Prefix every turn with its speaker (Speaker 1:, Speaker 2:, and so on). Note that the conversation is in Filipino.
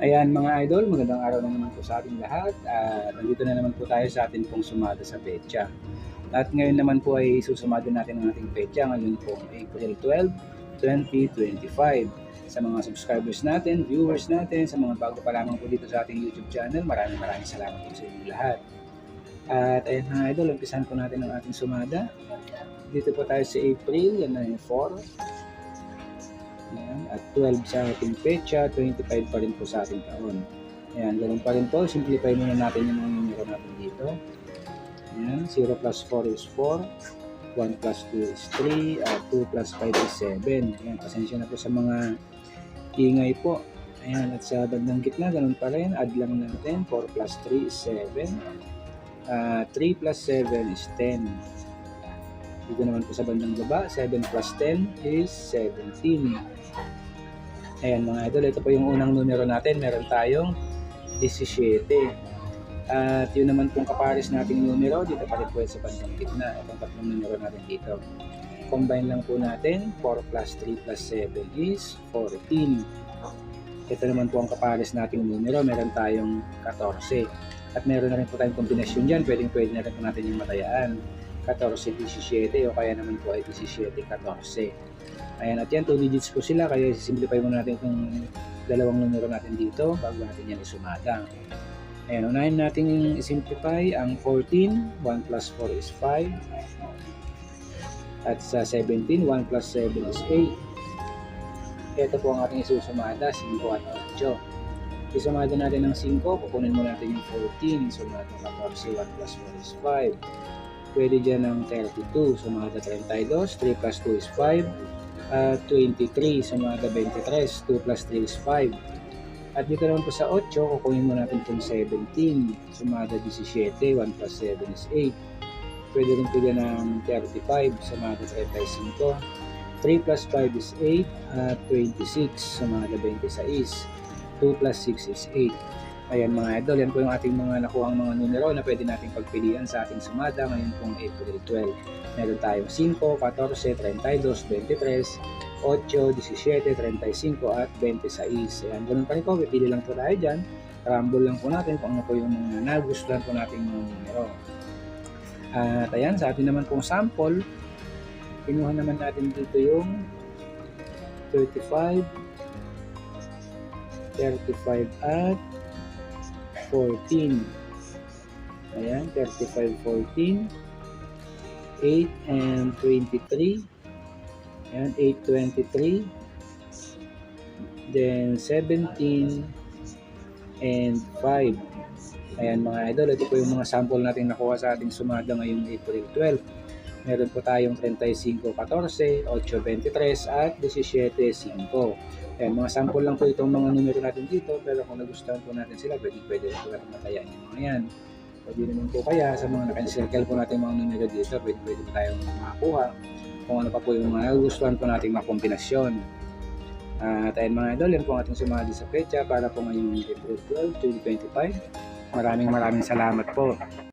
Speaker 1: Ayan mga idol, magandang araw na naman po sa ating lahat. At nandito na naman po tayo sa ating pong sumada sa pecha. At ngayon naman po ay susumada natin ang ating pecha ngayon po April 12, 2025. Sa mga subscribers natin, viewers natin, sa mga bago pa lamang po dito sa ating YouTube channel, maraming maraming salamat po sa inyong lahat. At ayan mga idol, umpisan po natin ang ating sumada. Dito po tayo sa April, yan na yung 4. Ayan, at 12 sa ating pecha, 25 pa rin po sa ating taon. Ayan, ganun pa rin po. Simplify muna natin yung mga numero natin dito. Ayan, 0 plus 4 is 4. 1 plus 2 is 3. At 2 plus 5 is 7. Ayan, pasensya na po sa mga ingay po. Ayan, at sa bandang gitna, ganun pa rin. Add lang natin. 4 plus 3 is 7. Uh, 3 plus 7 is 10. Dito naman po sa bandang baba, 7 plus 10 is 17. Ayan mga idol, ito po yung unang numero natin. Meron tayong 17. At yun naman pong kapares nating numero, dito pa rin po sa bandang gitna. Itong tatlong numero natin dito. Combine lang po natin, 4 plus 3 plus 7 is 14. Ito naman po ang kapares nating numero, meron tayong 14. At meron na rin po tayong kombinasyon dyan, pwedeng pwede na rin po natin yung matayaan. 14-17 o kaya naman po ay 17-14. Ayan, at yan, 2 digits po sila, kaya simplify muna natin itong dalawang numero natin dito bago natin yan isumada. Ayan, unahin natin i-simplify ang 14, 1 plus 4 is 5. At sa 17, 1 plus 7 is 8. Ito po ang ating isusumada, 5 at 8. Isumada natin ng 5, kukunin mo natin yung 14, sumada 14, 1 plus 4 is 5 pwede dyan ng 32, sumada 32, 3 plus 2 is 5, uh, 23, sumada 23, 2 plus 3 is 5. At dito naman po sa 8, kukunin mo natin itong 17, sumada 17, 1 plus 7 is 8. Pwede rin dyan ng 35, sumada 35, 3 plus 5 is 8, at 26, sumada 26, 2 plus 6 is 8. Ayan mga idol, yan po yung ating mga nakuhang mga numero na pwede nating pagpilian sa ating sumada ngayon pong April 12. Meron tayong 5, 14, 32, 23, 8, 17, 35 at 26. Ayan, ganun pa rin po, pipili lang po tayo dyan. Rumble lang po natin kung ano po yung mga nagustuhan po nating mga numero. At ayan, sa atin naman pong sample, kinuha naman natin dito yung 35, 35 at 14. Ayan, 35, 14. 8 and 23. Ayan, 8, 23. Then 17 and 5. Ayan mga idol, ito po yung mga sample natin nakuha sa ating sumada ngayong April 12. Meron po tayong 35-14, 8-23 at 17-5. Ayan, mga sample lang po itong mga numero natin dito pero kung nagustuhan po natin sila, pwede pwede po natin matayaan yung mga yan. Pwede naman po kaya sa mga naka-circle po natin mga numero dito, pwede pwede po tayong makakuha kung ano pa po yung mga nagustuhan po nating mga kombinasyon. At ayun mga idol, yan po ang ating sumali sa pecha para po ngayong April 12, 2025. Maraming maraming salamat po.